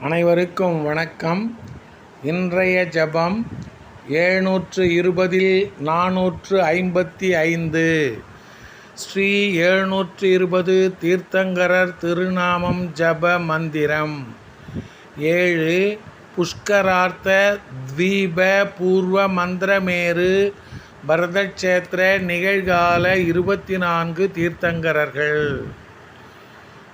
அனைவருக்கும் வணக்கம். இன்றைய ஜபம் எழுநூற்று இருபதில் நானூற்று ஐம்பத்தி ஐந்து. ஸ்ரீ எழுநூற்று இருபது தீர்த்தங்கரர் திருநாமம் ஜப மந்திரம். ஏழு புஷ்கரார்த்த த்வீப பூர்வ மந்திரமேரு பரதக்ஷேத்திர நிகழ்கால இருபத்தி நான்கு தீர்த்தங்கரர்கள்.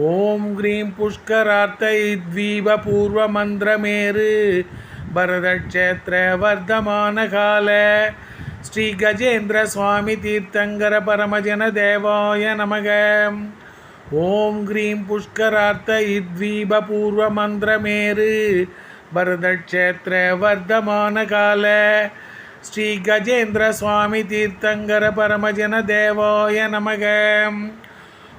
ஓம் க்ரீம் புஷ்கரார்த்த இத்வீப பூர்வமந்திரமேரு பரதக்ஷேத்திர வர்த்தமான கால ஸ்ரீ கஜேந்திர சுவாமி தீர்த்தங்கர பரமஜன தேவாய நமக. ஓம் க்ரீம் புஷ்கரார்த்த இத்வீப பூர்வ மந்திரமேரு பரதக்ஷேத்திர வர்த்தமான கால ஸ்ரீ கஜேந்திர சுவாமி தீர்த்தங்கர பரமஜன தேவாய நமகம்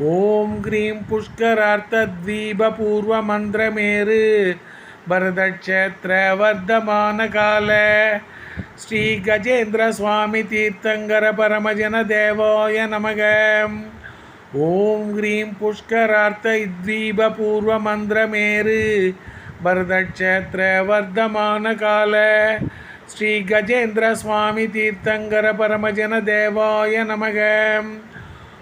ஓம் கிரீம் புஷ்கரார்த்தத்வீப பூர்வ மந்திரமேரு பரதக்ஷேத்திர வர்தமான கால ஸ்ரீ கஜேந்திர சுவாமி தீர்த்தங்கர பரமஜன தேவாய நமக ஓம் கிரீம் புஷ்கரார்த்த இத்வீப பூர்வ மந்திரமேரு பரதக்ஷேத்திர வர்தமான கால ஸ்ரீ கஜேந்திர சுவாமி தீர்த்தங்கர பரமஜன தேவாய நமகம்.